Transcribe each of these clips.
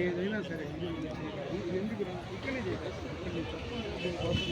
ఏదైనా సరే ఇది ఇది ఎందుకు రా? ఇక్కడే చేయాలి ఇక్కడే చేయాలి. దీనికోసం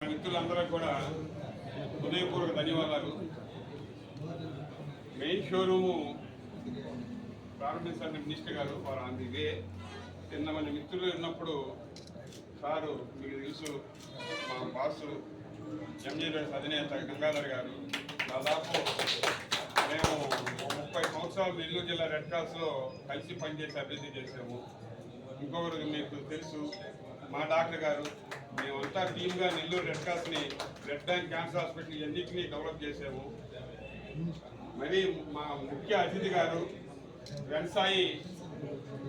మిత్రులందరూ కూడా హృదయపూర్వక ధన్యవాదాలు మెయిన్ షోరూము ప్రారంభించాలని మినిస్టర్ గారు వారు ఆన్ ది వే. నిన్న మన మిత్రులు ఉన్నప్పుడు సారు మీకు తెలుసు మా బాసు ఎంజీఎస్ అధినేత గంగాధర్ గారు. దాదాపు మేము ముప్పై సంవత్సరాలు నెల్లూరు జిల్లా రెడ్ క్రాస్లో కలిసి పనిచేసి అభివృద్ధి చేసాము ఇంకొకరు మీకు తెలుసు మా డాక్టర్ గారు. మేమంతా టీమ్గా నెల్లూరు రెడ్ క్రాస్ని రెడ్ బ్యాంక్ క్యాన్సర్ హాస్పిటల్ ఇవన్నింటినీ డెవలప్ చేసాము మరి మా ముఖ్య అతిథి గారు Vyavasayi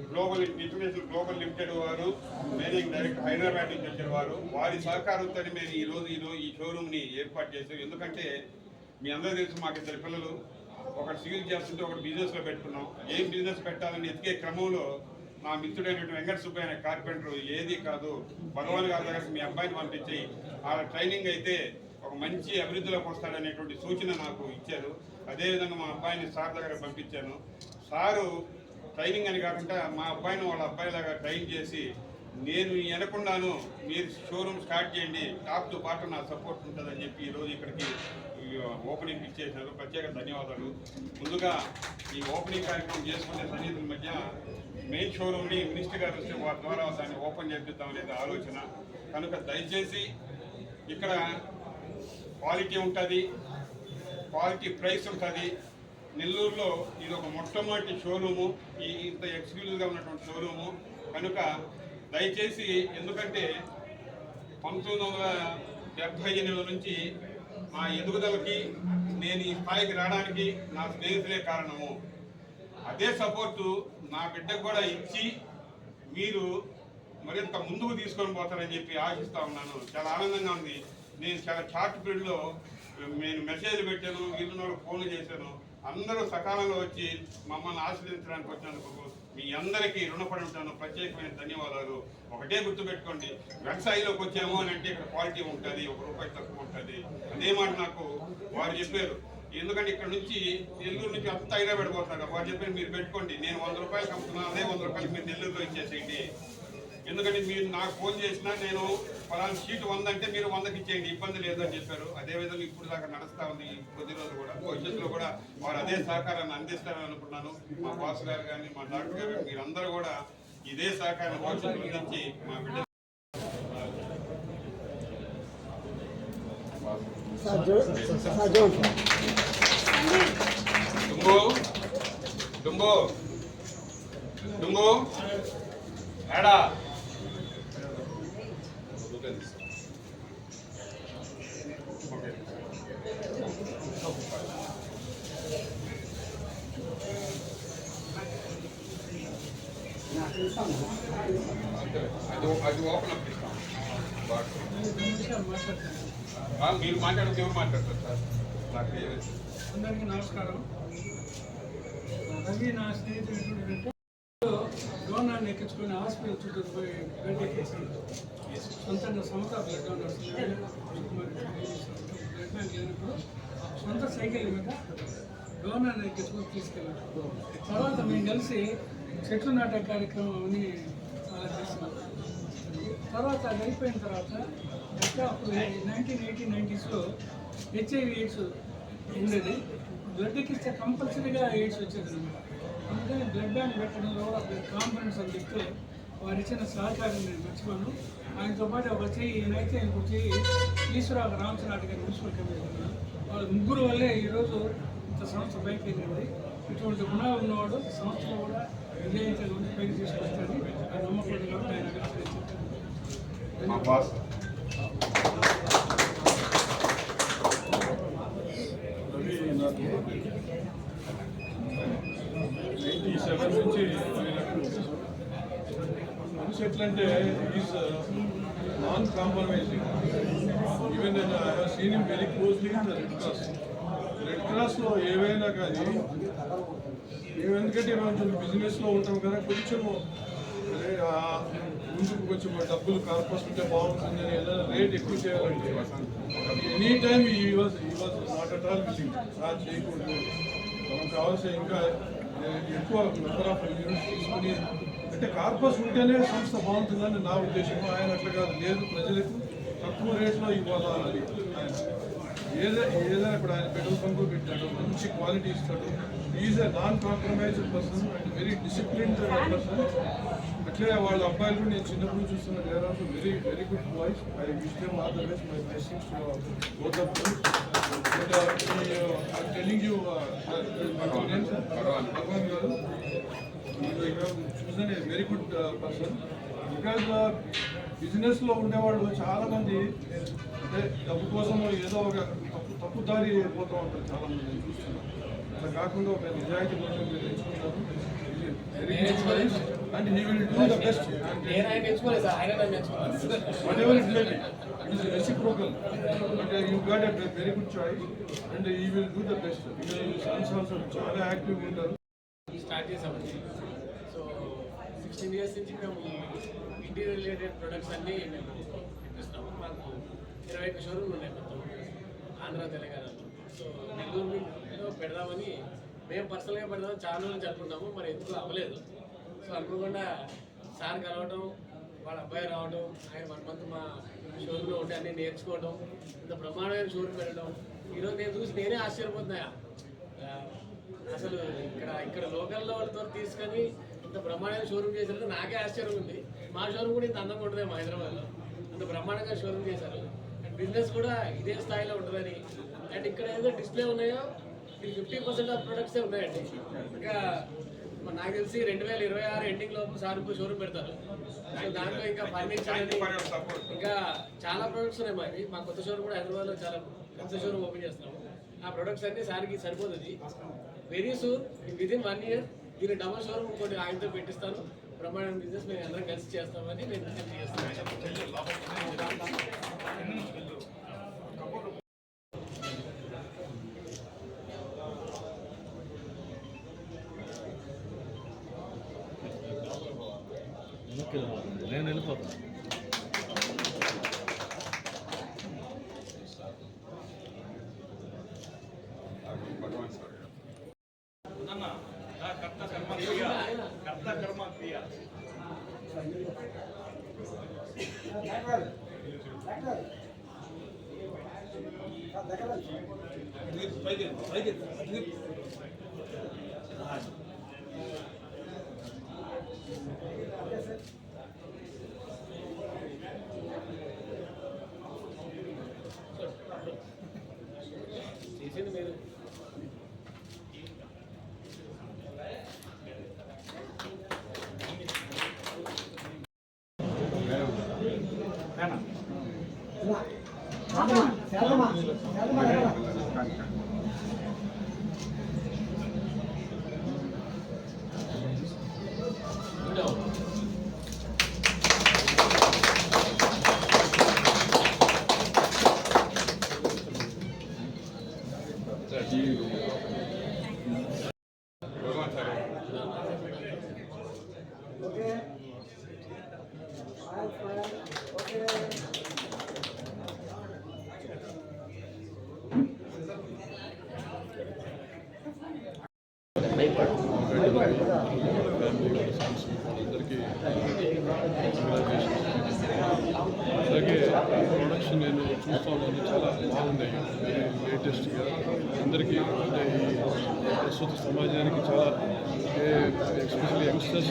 global international global limited వారు మేనేజింగ్ డైరెక్టర్ హైదరాబాద్ నుంచి వచ్చిన వారు. వారి సహకారంతో మేము ఈ రోజు ఈ రోజు ఈ షోరూమ్ని ఏర్పాటు చేసాం ఎందుకంటే మీ అందరూ తెలుసు మాకు ఇద్దరు పిల్లలు. ఒకటి సివిల్ చేస్తుంటే ఒకటి బిజినెస్లో పెట్టుకున్నాం. ఏం బిజినెస్ పెట్టాలని ఎతికే క్రమంలో నా మిత్రుడైనటువంటి వెంకట సుబ్బయ్య అనే కార్పెంటర్ ఏది కాదు భగవాన్ గారి దగ్గర మీ అబ్బాయిని పంపించి ఆ ట్రైనింగ్ అయితే ఒక మంచి అభివృద్ధిలోకి వస్తాడనేటువంటి సూచన నాకు ఇచ్చారు. అదేవిధంగా మా అబ్బాయిని సార్ దగ్గర పంపించాను. సారు ట్రైనింగ్ అని కాకుండా మా అబ్బాయిని వాళ్ళ అబ్బాయిలాగా ట్రైన్ చేసి నేను వెనకుండాను మీరు షోరూమ్ స్టార్ట్ చేయండి టాప్తో పాటు నా సపోర్ట్ ఉంటుందని చెప్పి ఈరోజు ఇక్కడికి ఓపెనింగ్ ఇచ్చేసినారు ప్రత్యేక ధన్యవాదాలు. ముందుగా ఈ ఓపెనింగ్ కార్యక్రమం చేసుకునే సన్నిధుల మధ్య మెయిన్ షోరూమ్ని మినిస్టర్ గారు వస్తే వారి ద్వారా దాన్ని ఓపెన్ చేపిద్దాం అనేది ఆలోచన. కనుక దయచేసి ఇక్కడ క్వాలిటీ ఉంటుంది క్వాలిటీ ప్రైస్ ఉంటుంది. నెల్లూరులో ఇది ఒక మొట్టమొదటి షోరూము ఈ ఇంత ఎక్స్క్లూజివ్గా ఉన్నటువంటి షోరూము. కనుక దయచేసి ఎందుకంటే పంతొమ్మిది వందల డెబ్భై ఎనిమిది నుంచి మా ఎదుగుదలకి నేను ఈ స్థాయికి రావడానికి నా స్నేహితులే కారణము. అదే సపోర్టు నా బిడ్డకు కూడా ఇచ్చి మీరు మరింత ముందుకు తీసుకొని పోతారని చెప్పి ఆశిస్తా ఉన్నాను. చాలా ఆనందంగా ఉంది. నేను చాలా షార్ట్ పీరియడ్లో నేను మెసేజ్ పెట్టాను వీళ్ళు ఫోన్లు చేశాను. అందరూ సకాలంలో వచ్చి మమ్మల్ని ఆశ్రయించడానికి వచ్చినందుకు మీ అందరికీ రుణపడి ఉంటాను. ప్రత్యేకమైన ధన్యవాదాలు. ఒకటే గుర్తుపెట్టుకోండి వ్యవసాయంలోకి వచ్చాము అని అంటే ఇక్కడ క్వాలిటీ ఉంటుంది ఒక రూపాయి తక్కువ ఉంటుంది. అదే మాట నాకు వారు చెప్పారు. ఎందుకంటే ఇక్కడ నుంచి నెల్లూరు నుంచి అంత హైదరాబాద్ పోతున్నారు. వారు చెప్పారు మీరు పెట్టుకోండి. నేను వంద రూపాయలు అమ్ముతున్నాను అదే వంద రూపాయలు మీరు నెల్లూరులో ఇచ్చేసేయండి. ఎందుకంటే మీరు నాకు ఫోన్ చేసినా నేను ఫలానా షీట్ వంద అంటే మీరు వందకి ఇచ్చేయండి ఇబ్బంది లేదని చెప్పారు. అదేవిధంగా ఇప్పుడు దాకా నడుస్తా ఉంది కొద్ది రోజులు కూడా. భవిష్యత్తులో కూడా వారు అదే సహకారాన్ని అందిస్తారని అనుకున్నాను మా బాస్ గారు కానీ మా డాక్టర్ గారు మీరందరూ కూడా ఇదే సహకారం భవిష్యత్తులో అందించి మా బిడ్డ డుంబు. డుంబు. డుంబు. ఏడా. అది అది ఓపెన్ అప్ ఇస్తాం ఆ, మీరు మాట్లాడితే ఎవరు మాట్లాడతారు సార్ నాకు తెలియదు. అందరికీ నమస్కారం రవి నా స్నేహితుడు డోనాన్ని ఎక్కించుకొని హాస్పిటల్ చుట్టూ పోయి బెడ్ ఎక్కేసి సొంతంగా Samata blood donors blood bank లేనప్పుడు సొంత సైకిల్ మీద డోనాన్ని ఎక్కించుకొని తీసుకెళ్ళాను. తర్వాత మేము కలిసి చెట్లు నాటే కార్యక్రమం అని అలా చేసినాం తర్వాత అది అయిపోయిన తర్వాత అంటే అప్పుడు నైన్టీన్ ఎయిటీ నైంటీస్లో హెచ్ఐవి ఎయిడ్స్ ఉండేది. బ్లడ్ ఎక్కిస్తే కంపల్సరీగా ఎయిడ్స్ వచ్చేది అనమాట అందుకని బ్లడ్ బ్యాంక్ పెట్టడంలో కాన్ఫిడెన్స్ అని చెప్తే వారు ఇచ్చిన సహకారం నేను మర్చిపోను. ఆయనతో పాటు ఒక చెయ్యి ఈయనైతే ఇంకో చెయ్యి ఈశ్వరరావు రామచంద్ర గారి మున్సిపల్ కమిటీ వాళ్ళ ముగ్గురు వల్లే ఈరోజు ఇంత సంస్థ పైకి వెళ్ళింది ఇటువంటి గుణాలు ఉన్నవాడు సంస్థలో కూడా విజయంగా పైకి తీసుకొస్తాడని ఆ నమ్మకం కాబట్టి ఆయన అభిప్రాయం మా బాస్ రవి నాకు నైంటీ సెవెన్ నుంచి మనిషి ఎట్లంటే ఈజ్ నాన్ కాంప్రమైజింగ్ ఈవెన్ నేను I seen him very closely in the red cross red క్రాస్లో ఏవైనా కానీ మేము ఎందుకంటే కొంచెం బిజినెస్లో ఉంటాం కదా కొంచెము ముందుకు కొంచెం డబ్బులు కార్పస్ ఉంటే బాగుంటుంది అని ఏదైనా రేట్ ఎక్కువ చేయాలంటే any time he was he was not at all willing sir చేయకూడదు. మనకు కావాల్సిన ఇంకా ఎక్కువ నెంబర్ ఆఫ్ యూనిట్స్ తీసుకుని అంటే కార్పస్ ఉంటేనే సంస్థ బాగుంటుందని నా ఉద్దేశం ఆయన అట్లా కాదు. లేదు ప్రజలకు తక్కువ రేట్లో ఇవ్వాలి ఆయన. ఏదైనా ఏదైనా ఇప్పుడు ఆయన పెట్రోల్ బంకు పెట్టాడు మంచి క్వాలిటీ ఇస్తాడు. Is a non compromised person and very disciplined person అట్లే వాళ్ళ అబ్బాయిలు కూడా నేను చిన్నప్పుడు చూస్తున్న there very very good boys I wish them all the best my blessings both of them I telling you Bhagwan garu చూసిన very good person because బిజినెస్లో ఉండేవాళ్ళు చాలా మంది అంటే డబ్బు కోసం ఏదో ఒక తప్పు తప్పు దారి పోతూ ఉంటారు చాలా మంది నేను చూస్తున్నాను అట్లా కాకుండా ఒక నిజాయితీ కోసం మీరు ఎంచుకున్నారు and he will do the best whatever it reciprocal you got a very good choice and he will do the best sons also చాలా యాక్టివ్ ఉంటారు స్టార్ట్ చేసామండి. సో సిక్స్టీన్ ఇయర్స్ నుంచి మేము ఇంటీరియర్ రిలేటెడ్ ప్రొడక్ట్స్ అన్నీ మేము ఇప్పిస్తాము. మాకు ఇరవై ఒక్క షోరూమ్లు ఉన్నాయి మొత్తం. ఆంధ్ర తెలంగాణలో సో నెల్లూరులో పెడదామని మేము పర్సనల్గా పెడదామని చాలా రోజులు జరుపుకుంటాము. మరి ఎందుకు అవ్వలేదు? సో అనుకోకుండా సార్ కలవటం వాళ్ళ అబ్బాయి రావడం ఆయన వన్ మంత్ మా షోరూమ్లో ఉంటే అన్నీ నేర్చుకోవడం ఇంత బ్రహ్మాండమైన షోరూమ్ పెట్టడం ఈరోజు నేను చూసి నేనే ఆశ్చర్యపోతున్నాయా అసలు ఇక్కడ ఇక్కడ లోకల్లో వాళ్ళతో తీసుకొని ఇంత బ్రహ్మాండంగా షోరూమ్ చేశారు నాకే ఆశ్చర్యం ఉంది. మా షోరూమ్ కూడా ఇంత అందంగా ఉంటుంది మా హైదరాబాద్లో. అంత బ్రహ్మాండంగా షోరూమ్ చేశారు. అండ్ బిజినెస్ కూడా ఇదే స్థాయిలో ఉంటుందని. అండ్ ఇక్కడ ఏదో డిస్ప్లే ఉన్నాయో ఇది ఫిఫ్టీ పర్సెంట్ ఆఫ్ ప్రొడక్ట్సే ఉన్నాయండి. ఇంకా నాకు తెలిసి రెండు వేల ఇరవై ఆరు ఎండింగ్ లోపు సార్ షోరూమ్ పెడతారు. సో దాంట్లో ఇంకా ఫర్నిచర్ ఇంకా చాలా ప్రొడక్ట్స్ ఉన్నాయి మావి. మా కొత్త షోరూమ్ కూడా హైదరాబాద్లో చాలా కొత్త షోరూమ్ ఓపెన్ చేస్తున్నాము. ఆ ప్రొడక్ట్స్ అన్ని సార్కి సరిపోతుంది. Very soon within one year దీని డబల్ షోరూమ్ ఇంకోటి ఆయనతో పెట్టిస్తాను. బ్రహ్మాండ బిజినెస్ మేము అందరం కలిసి చేస్తామని నేను చేస్తాను నేను వెళ్ళిపోతాను. భగవాన్ క్రియ గారు చేసింది భగవాన్ అందరికీ అంటే ప్రస్తుత సమాజానికి చాలా ఎస్పెషల్లీ యంగ్స్టర్స్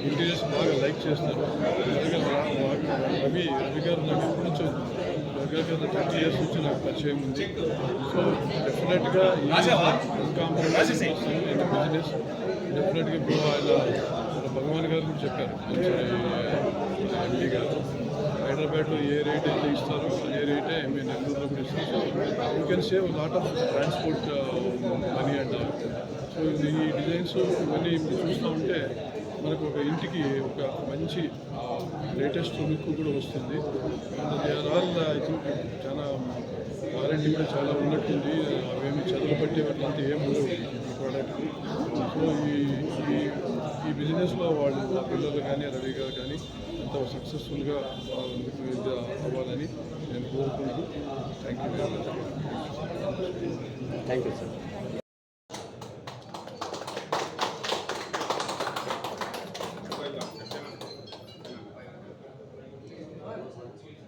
ఇంటీరియర్స్ బాగా లైక్ చేస్తారు అందుకే రా- వా- రవి రవి గారు నాకు ఎప్పటి నుంచో రవి గారు థర్టీ ఇయర్స్ నుంచి నాకు పరిచయం ఉంది సో డెఫినెట్గా బిజినెస్ డెఫినెట్గా ఇప్పుడు ఆయన భగవాన్ గారు కూడా చెప్పారు ఎంపీ గారు హైదరాబాద్లో ఏ రేట్ అయితే ఇస్తారో అదే రేటే మేము నెల్లూరులో కూడా ఇస్తాం so you can save lot of transport money అంటారు సో ఈ డిజైన్స్ ఇవన్నీ ఇప్పుడు చూస్తూ ఉంటే మనకు ఒక ఇంటికి ఒక మంచి లేటెస్ట్ లుక్ కూడా వస్తుంది. అండ్ ఆల్ ఐ థింక్ చాలా వారంటీ కూడా చాలా ఉన్నట్టుంది. అవేమి చదువు పట్టే అట్లాంటి ఏం ఉండవు ప్రోడక్ట్ సో ఈ ఈ ఈ బిజినెస్లో వాళ్ళు పిల్లలు కానీ రవి గారు కానీ ఎంతో సక్సెస్ఫుల్గా అవ్వాలని నేను కోరుకుంటూ thank you very much thank you sir నమస్కారం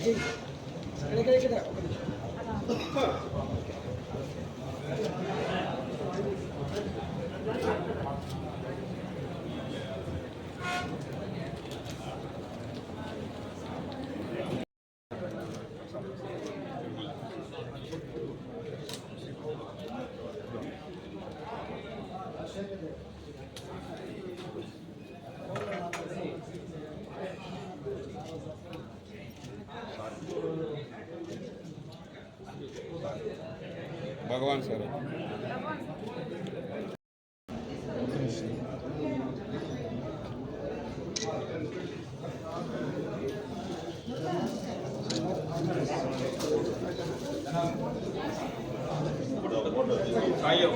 Bhagwan sir సాయం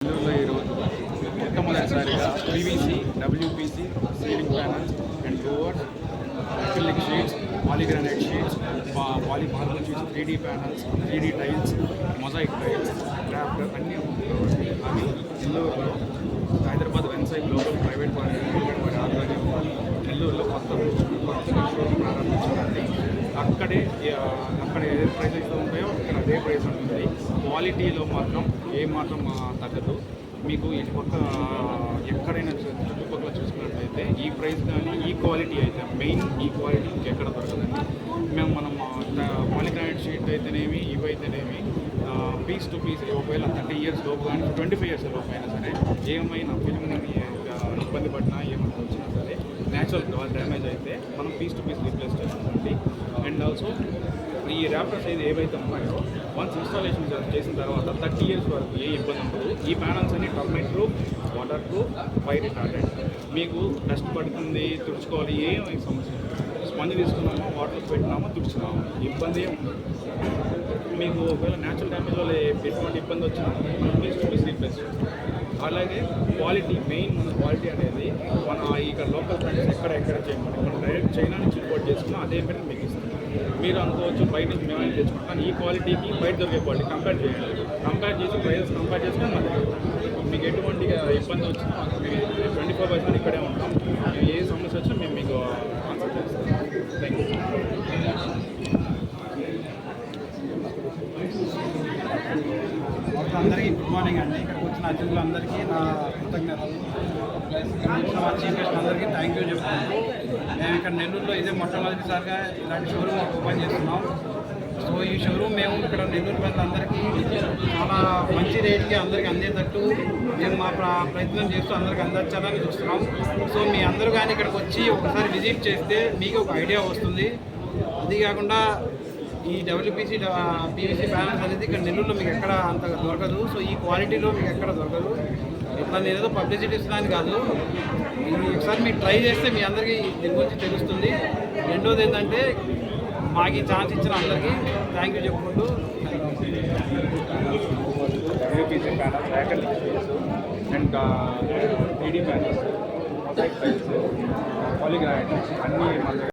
నెల్లూరులో ఈరోజు మొట్టమొదటిసారిగా PVC WPC ceiling panels and doors acrylic sheets, polygranite sheets, poly marble sheets three D panels three D tiles mosaic tiles craft అన్నీ అమ్ముతారు. అవి నెల్లూరులో Hyderabad వెన్సైడ్ global private వారి వారి ఆధ్వర్యంలో నెల్లూరులో కొత్త కొత్త షోరూమ్ ప్రారంభించారండి అక్కడే అక్కడ ఏ ప్రైసెస్ ఉంటాయో ఇక్కడ అదే ప్రైస్ ఉంటుంది. క్వాలిటీలో మాత్రం ఏ మాత్రం తగ్గదు. మీకు ఇటుపక్క ఎక్కడైనా చుట్టుపక్కల చూసుకున్నట్లయితే ఈ ప్రైస్ కానీ ఈ క్వాలిటీ అయితే మెయిన్ ఈ క్వాలిటీ ఇంకెక్కడ దొరకదండి. మేము మనం పాలిగ్రానైట్ షీట్ అయితేనేమి ఇవైతేనేమి పీస్ టు పీస్ ఒకవేళ థర్టీ ఇయర్స్ లోపు కానీ ట్వంటీ ఫైవ్ ఇయర్స్ లోపు అయినా సరే ఏమైనా ఫిల్మ్ ఇబ్బంది పడినా ఏమైనా వచ్చినా సరే న్యాచురల్ డ్యామేజ్ అయితే మనం పీస్ టు పీస్ రీప్లేస్ చేస్తామండి. అండ్ ఆల్సో ఈ ర్యాపర్స్ ఏది ఏవైతే ఉన్నాయో వన్స్ ఇన్స్టాలేషన్ చేసిన తర్వాత థర్టీ ఇయర్స్ వరకు ఏ ఇబ్బంది ఉండదు. ఈ ప్యానల్స్ అన్ని termite proof waterproof fire retardant మీకు డస్ట్ పడుతుంది తుడుచుకోవాలి ఏం సమస్య లేదు. స్పంజ్ తీసుకున్నామా వాటర్ పెట్టినామా తుడుచుకున్నామా ఇబ్బంది ఏం ఉండదు. మీకు ఒకవేళ న్యాచురల్ డ్యామేజ్ వల్ల ఎటువంటి ఇబ్బంది వచ్చినా ప్లీజ్ ప్లీజ్ రీప్లేస్ అలాగే క్వాలిటీ మెయిన్ మన క్వాలిటీ అనేది మన ఇక్కడ లోకల్ ఫ్రెండ్స్ ఎక్కడ ఎక్కడ చేయమని మనం డైరెక్ట్ చైనా నుంచి ఇంపోర్ట్ చేసుకున్నా అదే పేరు మీకు ఇస్తాం. మీరు అనుకోవచ్చు బయట నుంచి మేమే కానీ ఈ క్వాలిటీకి బయట దొరికే క్వాలిటీ కంపేర్ చేయండి. కంపేర్ చేసి ప్రైజెస్ కంపేర్ చేసుకుని మళ్ళీ మీకు ఎటువంటి ఇబ్బంది వచ్చినా ట్వంటీ ఫోర్ బై సెవెన్ ఇక్కడే ఉంటాం. ఏ సమస్య వచ్చినా మేము మీకు ఆన్సర్ చేస్తాం. థ్యాంక్ యూ అందరికీ గుడ్ మార్నింగ్ అండి. ఇక్కడికి వచ్చిన అతిథులందరికీ నా కృతజ్ఞతలు. ప్లస్ ఇక్కడ వచ్చిన చీఫ్ గెస్ట్ అందరికీ థ్యాంక్ యూ చెప్తున్నాను. మేము ఇక్కడ నెల్లూరులో ఇదే మొట్టమొదటిసారిగా ఇలాంటి షోరూమ్ ఓపెన్ చేస్తున్నాం. సో ఈ షోరూమ్ మేము ఇక్కడ నెల్లూరు ప్రజలందరికీ చాలా మంచి రేట్కి అందరికీ అందేటట్టు మేము మా ప్రయత్నం చేస్తూ అందరికీ అందించాలని చూస్తున్నాం. సో మీ అందరూ కానీ ఇక్కడికి వచ్చి ఒకసారి విజిట్ చేస్తే మీకు ఒక ఐడియా వస్తుంది. అది కాకుండా ఈ డబ్ల్యూపీసీ పీవీసీ ప్యానల్స్ అనేది ఇక్కడ నెల్లూరులో మీకు ఎక్కడ అంత దొరకదు. సో ఈ క్వాలిటీలో మీకు ఎక్కడ దొరకదు. ఇట్లా నేను ఏదో పబ్లిసిటీ ఇస్తున్నాను కాదు. ఒకసారి మీరు ట్రై చేస్తే మీ అందరికీ దీని గురించి తెలుస్తుంది. రెండోది ఏంటంటే మాకు ఈ ఛాన్స్ ఇచ్చిన అందరికీ థ్యాంక్ యూ చెప్పుకుంటూ WPC panels, acrylic sheets, and uh, 3D panels, mosaic అన్నీ మన